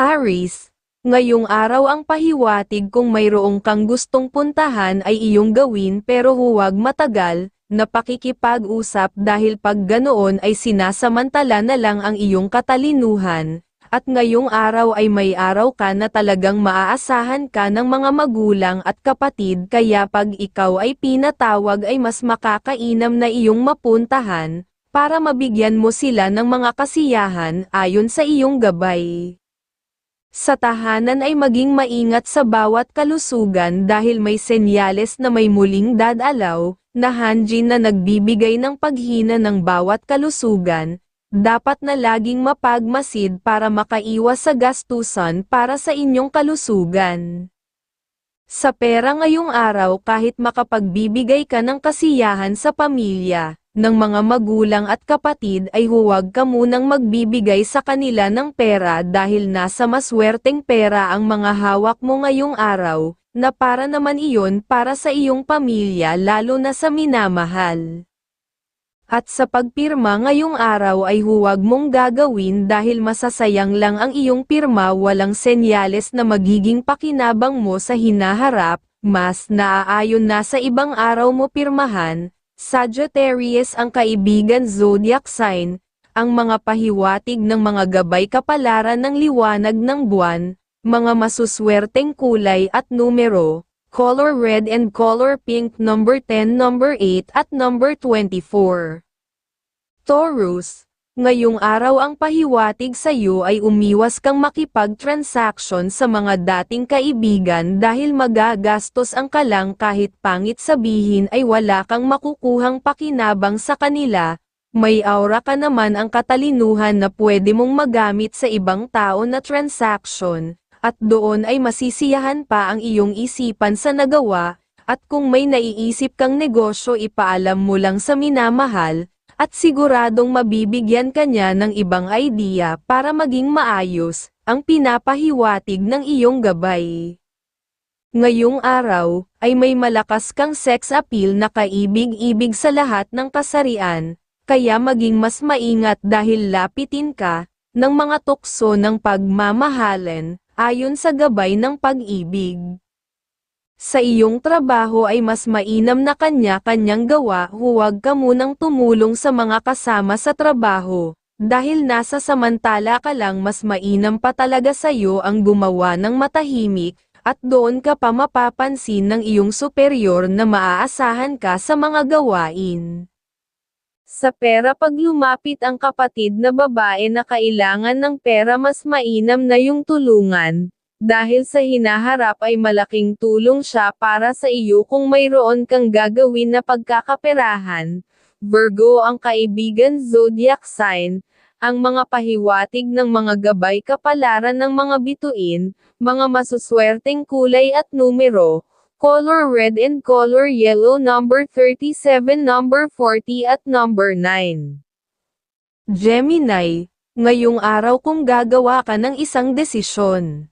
Aris, ngayong araw ang pahiwatig kung mayroong kang gustong puntahan ay iyong gawin pero huwag matagal, na pakikipag-usap dahil pag ganoon ay sinasamantala na lang ang iyong katalinuhan, at ngayong araw ay may araw ka na talagang maaasahan ka ng mga magulang at kapatid kaya pag ikaw ay pinatawag ay mas makakainam na iyong mapuntahan, para mabigyan mo sila ng mga kasiyahan ayon sa iyong gabay. Sa tahanan ay maging maingat sa bawat kalusugan dahil may senyales na may muling dadalaw, na hanjin na nagbibigay ng paghina ng bawat kalusugan, dapat na laging mapagmasid para makaiwas sa gastusan para sa inyong kalusugan. Sa pera ngayong araw kahit makapagbibigay ka ng kasiyahan sa pamilya, ng mga magulang at kapatid ay huwag ka munang magbibigay sa kanila ng pera dahil nasa maswerteng pera ang mga hawak mo ngayong araw, na para naman iyon para sa iyong pamilya lalo na sa minamahal. At sa pagpirma ngayong araw ay huwag mong gagawin dahil masasayang lang ang iyong pirma walang senyales na magiging pakinabang mo sa hinaharap, mas naaayon na sa ibang araw mo pirmahan, Sagittarius ang kaibigan zodiac sign, ang mga pahiwatig ng mga gabay kapalaran ng liwanag ng buwan, mga masuswerteng kulay at numero, color red and color pink number 10 number 8 at number 24. Taurus, ngayong araw ang pahiwatig sa iyo ay umiwas kang makipag-transaction sa mga dating kaibigan dahil magagastos ang kalang kahit pangit sabihin ay wala kang makukuhang pakinabang sa kanila, may aura ka naman ang katalinuhan na pwede mong magamit sa ibang tao na transaction, at doon ay masisiyahan pa ang iyong isipan sa nagawa, at kung may naiisip kang negosyo ipaalam mo lang sa minamahal, at siguradong mabibigyan ka niya ng ibang idea para maging maayos, ang pinapahiwatig ng iyong gabay. Ngayong araw, ay may malakas kang sex appeal na kaibig-ibig sa lahat ng kasarian, kaya maging mas maingat dahil lapitin ka, ng mga tukso ng pagmamahalan, ayon sa gabay ng pag-ibig. Sa iyong trabaho ay mas mainam na kanya-kanyang gawa huwag ka munang tumulong sa mga kasama sa trabaho, dahil nasa samantala ka lang mas mainam pa talaga sa'yo ang gumawa ng matahimik, at doon ka pa mapapansin ng iyong superior na maaasahan ka sa mga gawain. Sa pera pag lumapit ang kapatid na babae na kailangan ng pera mas mainam na yung tulungan, dahil sa hinaharap ay malaking tulong siya para sa iyo kung mayroon kang gagawin na pagkakaperahan. Virgo ang kaibigan zodiac sign, ang mga pahiwatig ng mga gabay kapalaran ng mga bituin, mga masuswerteng kulay at numero, color red and color yellow number 37 number 40 at number 9. Gemini, ngayong araw kung gagawa ka ng isang desisyon.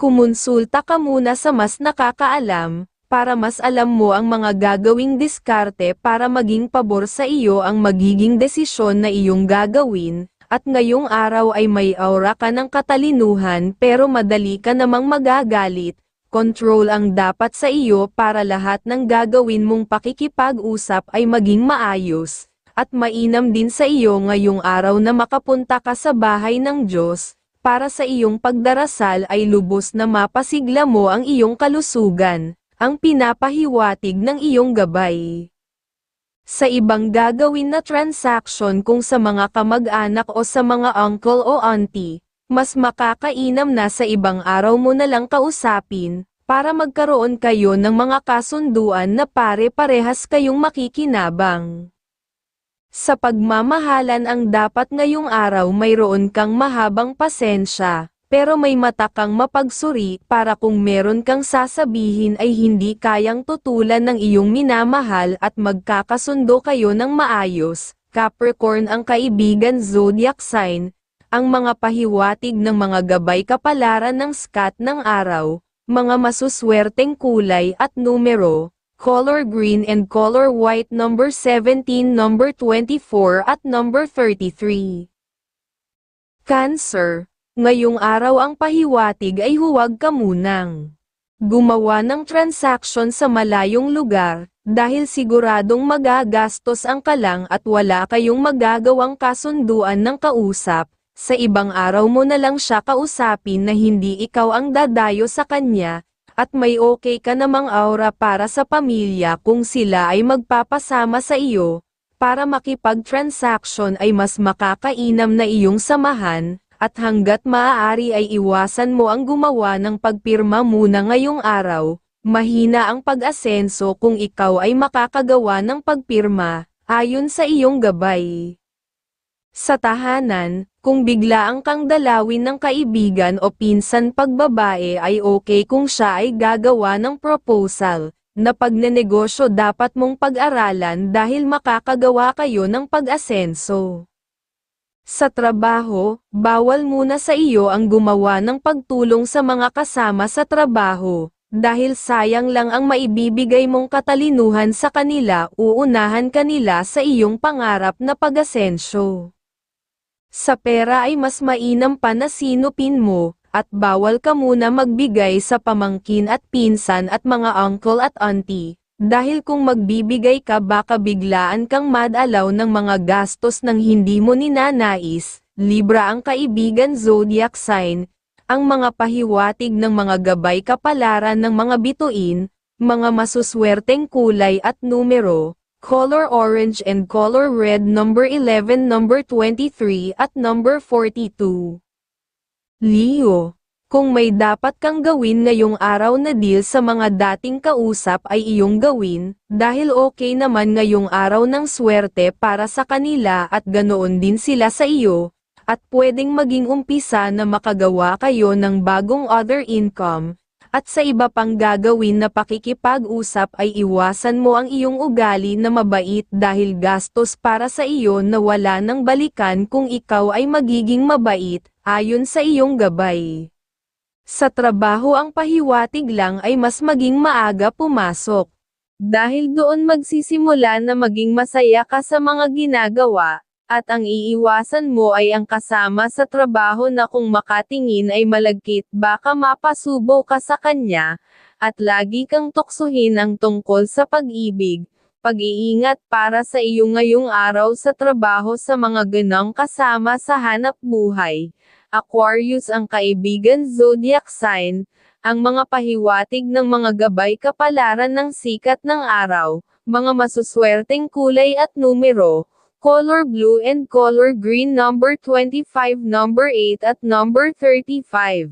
Kumonsulta ka muna sa mas nakakaalam, para mas alam mo ang mga gagawing diskarte para maging pabor sa iyo ang magiging desisyon na iyong gagawin, at ngayong araw ay may aura ka ng katalinuhan pero madali ka namang magagalit, control ang dapat sa iyo para lahat ng gagawin mong pakikipag-usap ay maging maayos, at mainam din sa iyo ngayong araw na makapunta ka sa bahay ng Diyos, para sa iyong pagdarasal ay lubos na mapasigla mo ang iyong kalusugan, ang pinapahiwatig ng iyong gabay. Sa ibang gagawin na transaction kung sa mga kamag-anak o sa mga uncle o auntie, mas makakainam na sa ibang araw mo na lang kausapin, para magkaroon kayo ng mga kasunduan na pare-parehas kayong makikinabang. Sa pagmamahalan ang dapat ngayong araw mayroon kang mahabang pasensya, pero may mata kang mapagsuri para kung meron kang sasabihin ay hindi kayang tutulan ng iyong minamahal at magkakasundo kayo ng maayos. Capricorn ang kaibigan zodiac sign, ang mga pahiwatig ng mga gabay kapalaran ng skat ng araw, mga masuswerteng kulay at numero, color green and color white number 17 number 24 at number 33. Cancer, Ngayong araw ang pahiwatig ay huwag ka munang gumawa ng transaction sa malayong lugar, dahil siguradong magagastos ang kalang at wala kayong magagawang kasunduan ng kausap, sa ibang araw mo na lang siya kausapin na hindi ikaw ang dadayo sa kanya, at may okay ka namang aura para sa pamilya kung sila ay magpapasama sa iyo, para makipag-transaction ay mas makakainam na iyong samahan, at hanggat maaari ay iwasan mo ang gumawa ng pagpirma muna ngayong araw, mahina ang pag-asenso kung ikaw ay makakagawa ng pagpirma, ayon sa iyong gabay. Sa tahanan, kung biglaang kang dalawin ng kaibigan o pinsan pagbabae ay okay kung siya ay gagawa ng proposal, na pagnenegosyo dapat mong pag-aralan dahil makakagawa kayo ng pag-asenso. Sa trabaho, bawal muna sa iyo ang gumawa ng pagtulong sa mga kasama sa trabaho, dahil sayang lang ang maibibigay mong katalinuhan sa kanila uunahan kanila sa iyong pangarap na pag-asensyo. Sa pera ay mas mainam pa na sinupin mo, at bawal ka muna magbigay sa pamangkin at pinsan at mga uncle at auntie, dahil kung magbibigay ka baka biglaan kang madalaw ng mga gastos ng hindi mo ninanais, Libra ang kaibigan zodiac sign, ang mga pahiwatig ng mga gabay kapalaran ng mga bituin, mga masuswerteng kulay at numero, color orange and color red number 11 number 23 at number 42. Leo kung may dapat kang gawin ngayong araw na deal sa mga dating kausap ay iyong gawin, dahil okay naman ngayong araw ng swerte para sa kanila at ganoon din sila sa iyo, at pwedeng maging umpisa na makagawa kayo ng bagong other income, at sa iba pang gagawin na pakikipag-usap ay iwasan mo ang iyong ugali na mabait dahil gastos para sa iyo na wala nang balikan kung ikaw ay magiging mabait, ayon sa iyong gabay. Sa trabaho ang pahiwatig lang ay mas maging maaga pumasok. Dahil doon magsisimula na maging masaya ka sa mga ginagawa, at ang iiwasan mo ay ang kasama sa trabaho na kung makatingin ay malagkit baka mapasubo ka sa kanya, at lagi kang tuksuhin ang tungkol sa pag-ibig, pag-iingat para sa iyo ngayong araw sa trabaho sa mga ganang kasama sa hanap buhay. Aquarius ang kaibigan zodiac sign, ang mga pahiwatig ng mga gabay kapalaran ng sikat ng araw, mga masuswerteng kulay at numero, color blue and color green number 25 number 8 at number 35.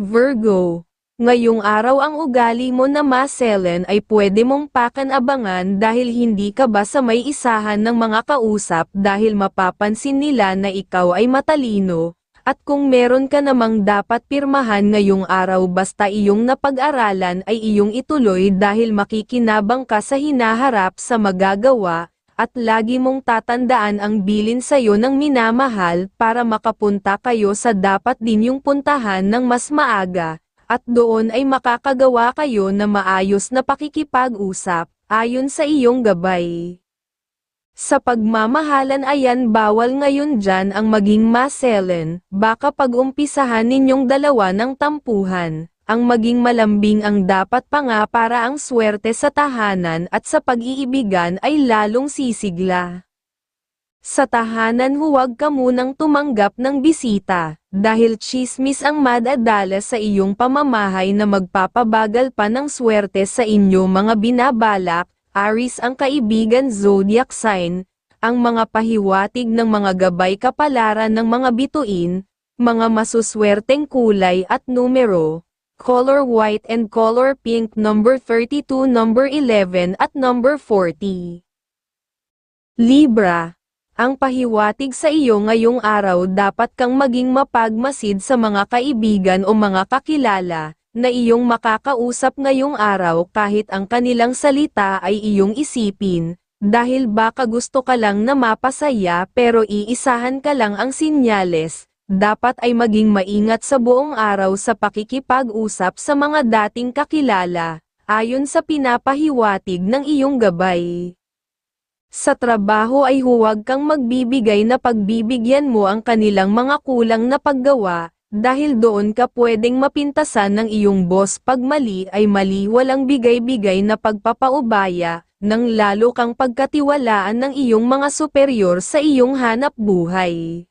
Virgo Ngayong araw ang ugali mo na maselen ay pwede mong pakan-abangan dahil hindi ka ba sa may isahan ng mga kausap dahil mapapansin nila na ikaw ay matalino, at kung meron ka namang dapat pirmahan ngayong araw basta iyong napag-aralan ay iyong ituloy dahil makikinabang ka sa hinaharap sa magagawa, at lagi mong tatandaan ang bilin sa'yo ng minamahal para makapunta kayo sa dapat din yung puntahan ng mas maaga. At doon ay makakagawa kayo na maayos na pakikipag-usap, ayon sa iyong gabay. Sa pagmamahalan ayan bawal ngayon dyan ang maging maselen, baka pag-umpisahan ninyong dalawa ng tampuhan, ang maging malambing ang dapat pa nga para ang swerte sa tahanan at sa pag-iibigan ay lalong sisigla. Sa tahanan huwag ka munang tumanggap ng bisita, dahil chismis ang madadala sa iyong pamamahay na magpapabagal pa ng swerte sa inyo mga binabalak, Aris ang kaibigan zodiac sign, ang mga pahiwatig ng mga gabay kapalaran ng mga bituin, mga masuswerteng kulay at numero, color white and color pink number 32 number 11 at number 40. Libra ang pahiwatig sa iyo ngayong araw dapat kang maging mapagmasid sa mga kaibigan o mga kakilala, na iyong makakausap ngayong araw kahit ang kanilang salita ay iyong isipin, dahil baka gusto ka lang na mapasaya pero iisahan ka lang ang sinyales, dapat ay maging maingat sa buong araw sa pakikipag-usap sa mga dating kakilala, ayon sa pinapahiwatig ng iyong gabay. Sa trabaho ay huwag kang magbibigay na pagbibigyan mo ang kanilang mga kulang na paggawa, dahil doon ka pwedeng mapintasan ng iyong boss pag mali ay mali walang bigay-bigay na pagpapaubaya, nang lalo kang pagkatiwalaan ng iyong mga superior sa iyong hanap buhay.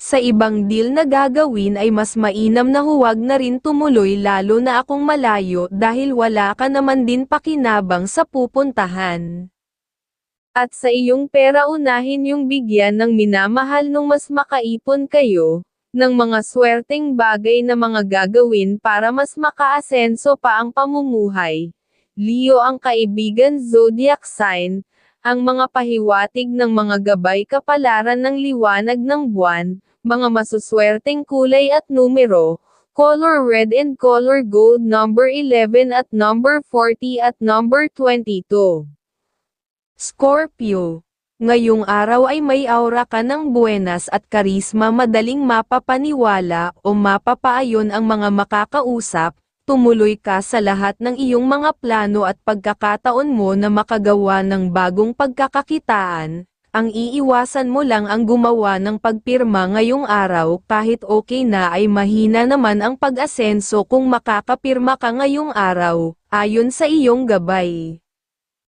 Sa ibang deal na gagawin ay mas mainam na huwag na rin tumuloy lalo na akong malayo dahil wala ka naman din pakinabang sa pupuntahan. At sa iyong pera unahin yung bigyan ng minamahal nung mas makaipon kayo, ng mga swerteng bagay na mga gagawin para mas makaasenso pa ang pamumuhay. Leo ang kaibigan zodiac sign, ang mga pahiwatig ng mga gabay kapalaran ng liwanag ng buwan, mga masuswerteng kulay at numero, color red and color gold number 11 at number 40 at number 22. Scorpio. Ngayong araw ay may aura ka ng buenas at karisma madaling mapapaniwala o mapapaayon ang mga makakausap, tumuloy ka sa lahat ng iyong mga plano at pagkakataon mo na makagawa ng bagong pagkakakitaan, ang iiwasan mo lang ang gumawa ng pagpirma ngayong araw kahit okay na ay mahina naman ang pag-asenso kung makakapirma ka ngayong araw, ayon sa iyong gabay.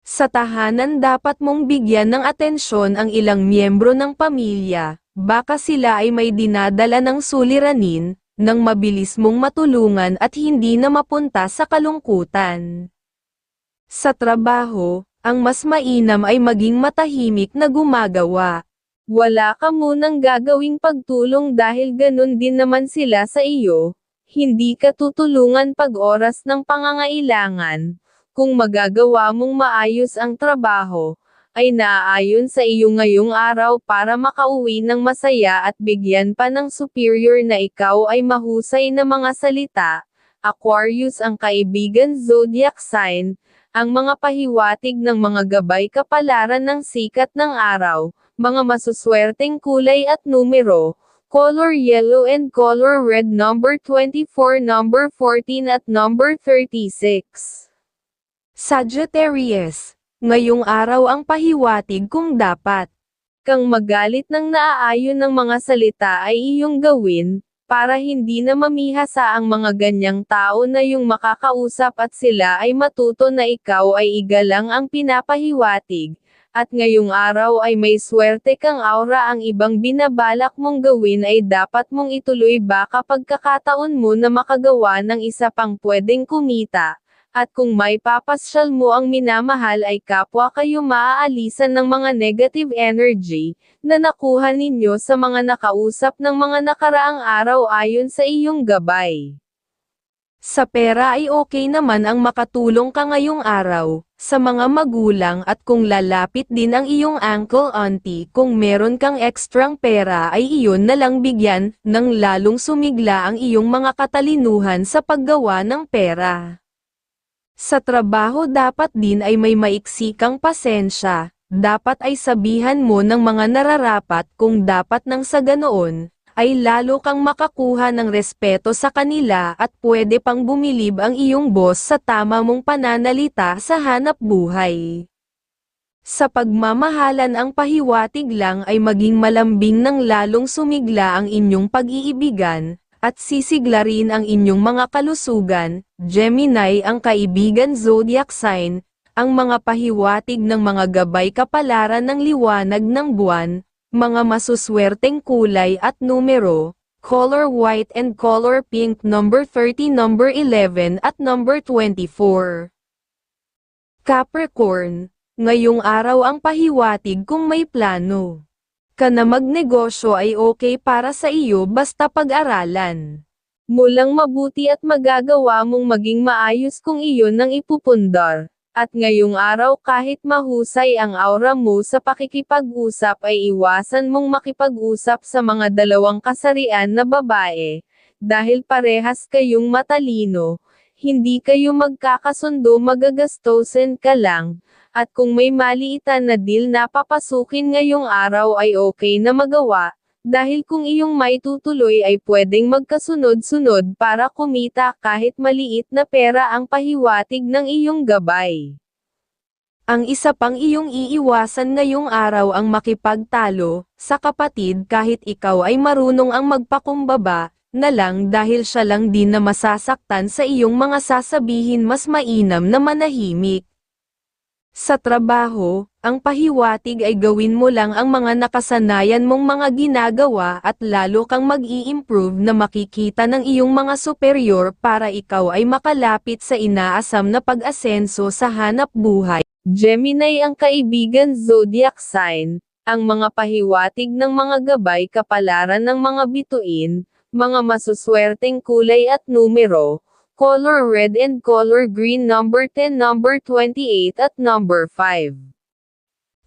Sa tahanan dapat mong bigyan ng atensyon ang ilang miyembro ng pamilya, baka sila ay may dinadala ng suliranin, nang mabilis mong matulungan at hindi na mapunta sa kalungkutan. Sa trabaho, ang mas mainam ay maging matahimik na gumagawa. Wala ka munang gagawing pagtulong dahil ganun din naman sila sa iyo, hindi ka tutulungan pag oras ng pangangailangan, kung magagawa mong maayos ang trabaho, ay naaayon sa iyo ngayong araw para makauwi ng masaya at bigyan pa ng superior na ikaw ay mahusay na mga salita. Aquarius ang kaibigan zodiac sign, ang mga pahiwatig ng mga gabay kapalaran ng sikat ng araw, mga masuswerteng kulay at numero, color yellow and color red number 24 number 14 at number 36. Sagittarius, ngayong araw ang pahiwatig kung dapat kang magalit ng naaayon ng mga salita ay iyong gawin, para hindi na mamihasa ang mga ganyang tao na yung makakausap at sila ay matuto na ikaw ay igalang ang pinapahiwatig, at ngayong araw ay may swerte kang aura ang ibang binabalak mong gawin ay dapat mong ituloy baka pagkakataon mo na makagawa ng isa pang pwedeng kumita, at kung may papasyal mo ang minamahal ay kapwa kayo maaalisan ng mga negative energy, na nakuha ninyo sa mga nakausap ng mga nakaraang araw ayon sa iyong gabay. Sa pera ay okay naman ang makatulong ka ngayong araw, sa mga magulang at kung lalapit din ang iyong uncle auntie kung meron kang ekstrang pera ay iyon na lang bigyan, nang lalong sumigla ang iyong mga katalinuhan sa paggawa ng pera. Sa trabaho dapat din ay may maiksi kang pasensya, dapat ay sabihan mo ng mga nararapat kung dapat nang sa ganoon, ay lalo kang makakuha ng respeto sa kanila at pwede pang bumilib ang iyong boss sa tama mong pananalita sa hanap buhay. Sa pagmamahalan ang pahiwatig lang ay maging malambing ng lalong sumigla ang inyong pag-iibigan, at sisigla rin ang inyong mga kalusugan, Gemini ang kaibigan zodiac sign, ang mga pahiwatig ng mga gabay kapalaran ng liwanag ng buwan, mga masuswerteng kulay at numero, color white and color pink number 30 number 11 at number 24. Capricorn, ngayong araw ang pahiwatig kung may plano ka na magnegosyo ay okay para sa iyo basta pag-aralan. Mulang mabuti at magagawa mong maging maayos kung iyon ang ipupundar. At ngayong araw kahit mahusay ang aura mo sa pakikipag-usap ay iwasan mong makipag-usap sa mga dalawang kasarian na babae. Dahil parehas kayong matalino, hindi kayo magkakasundo magagastosin ka lang, at kung may maliitan na deal na papasukin ngayong araw ay okay na magawa, dahil kung iyong maitutuloy ay pwedeng magkasunod-sunod para kumita kahit maliit na pera ang pahiwatig ng iyong gabay. Ang isa pang iyong iiwasan ngayong araw ang makipagtalo sa kapatid kahit ikaw ay marunong ang magpakumbaba na lang dahil siya lang din na masasaktan sa iyong mga sasabihin mas mainam na manahimik. Sa trabaho, ang pahiwatig ay gawin mo lang ang mga nakasanayan mong mga ginagawa at lalo kang mag-i-improve na makikita ng iyong mga superior para ikaw ay makalapit sa inaasam na pag-asenso sa hanap buhay. Gemini ang kaibigan zodiac sign, ang mga pahiwatig ng mga gabay kapalaran ng mga bituin, mga masuswerteng kulay at numero, color red and color green number 10 number 28 at number 5.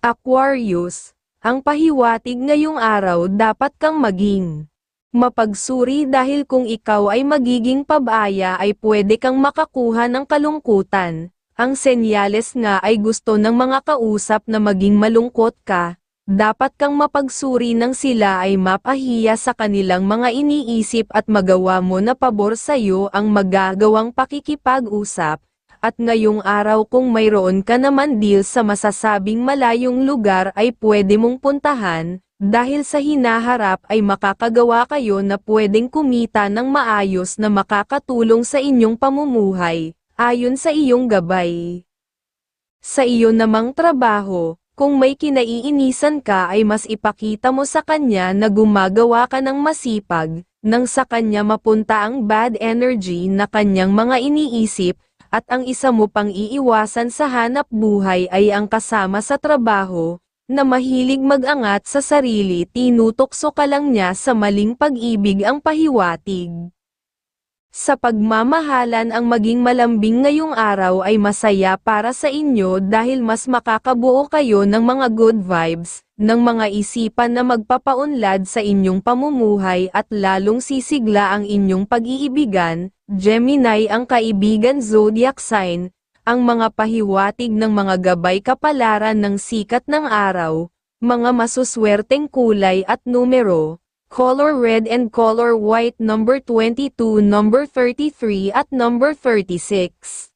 Aquarius, ang pahiwatig ngayong araw dapat kang maging mapagsuri dahil kung ikaw ay magiging pabaya ay pwede kang makakuha ng kalungkutan. Ang senyales nga ay gusto ng mga kausap na maging malungkot ka, dapat kang mapagsuri ng sila ay mapahiya sa kanilang mga iniisip at magawa mo na pabor sa iyo ang magagawang pakikipag-usap, at ngayong araw kung mayroon ka naman deal sa masasabing malayong lugar ay pwede mong puntahan, dahil sa hinaharap ay makakagawa kayo na pwedeng kumita ng maayos na makakatulong sa inyong pamumuhay, ayon sa iyong gabay. Sa iyo namang trabaho, kung may kinaiinisan ka ay mas ipakita mo sa kanya na gumagawa ka ng masipag, nang sa kanya mapunta ang bad energy na kanyang mga iniisip, at ang isa mo pang iiwasan sa hanap buhay ay ang kasama sa trabaho, na mahilig mag-angat sa sarili tinutokso ka lang niya sa maling pag-ibig ang pahiwatig. Sa pagmamahalan ang maging malambing ngayong araw ay masaya para sa inyo dahil mas makakabuo kayo ng mga good vibes, ng mga isipan na magpapaunlad sa inyong pamumuhay at lalong sisigla ang inyong pag-iibigan, Gemini ang kaibigan zodiac sign, ang mga pahiwatig ng mga gabay kapalaran ng sikat ng araw, mga masuswerteng kulay at numero, color red and color white number 22 number 33 at number 36.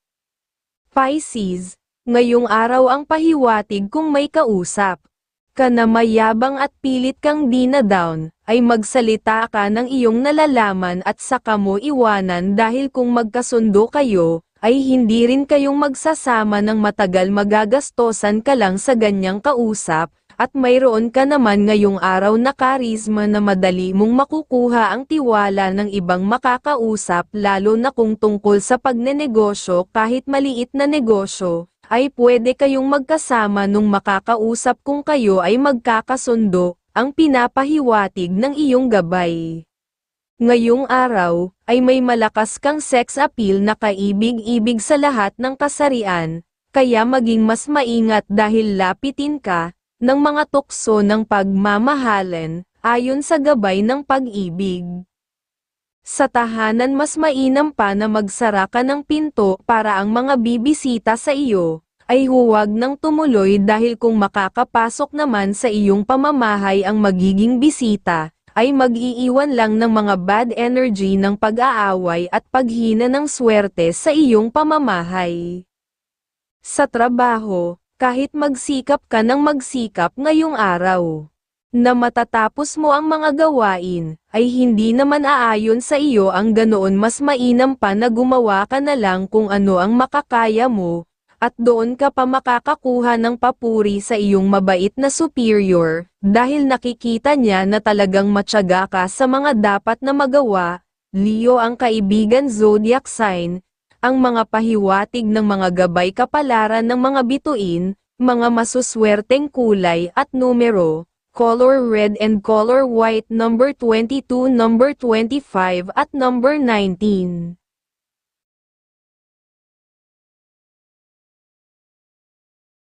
Pisces, ngayong araw ang pahiwatig kung may kausap. Ka na mayabang at pilit kang di na down, ay magsalita ka ng iyong nalalaman at saka mo iwanan dahil kung magkasundo kayo, ay hindi rin kayong magsasama ng matagal magagastosan ka lang sa ganyang kausap, at mayroon ka naman ngayong araw na karisma na madali mong makukuha ang tiwala ng ibang makakausap lalo na kung tungkol sa pagnenegosyo kahit maliit na negosyo, ay pwede kayong magkasama nung makakausap kung kayo ay magkakasundo, ang pinapahiwatig ng iyong gabay. Ngayong araw, ay may malakas kang sex appeal na kaibig-ibig sa lahat ng kasarian, kaya maging mas maingat dahil lapitin ka, ng mga tukso ng pagmamahalan, ayon sa gabay ng pag-ibig. Sa tahanan mas mainam pa na magsara ka ng pinto para ang mga bibisita sa iyo, ay huwag nang tumuloy dahil kung makakapasok naman sa iyong pamamahay ang magiging bisita, ay mag-iiwan lang ng mga bad energy ng pag-aaway at paghina ng swerte sa iyong pamamahay. Sa trabaho, kahit magsikap ka ng magsikap ngayong araw, na matatapos mo ang mga gawain, ay hindi naman aayon sa iyo ang ganoon mas mainam pa na gumawa ka na lang kung ano ang makakaya mo, at doon ka pa makakakuha ng papuri sa iyong mabait na superior, dahil nakikita niya na talagang matyaga ka sa mga dapat na magawa, Leo ang kaibigan zodiac sign, ang mga pahiwatig ng mga gabay kapalaran ng mga bituin, mga masuswerteng kulay at numero, color red and color white number 22 number 25 at number 19.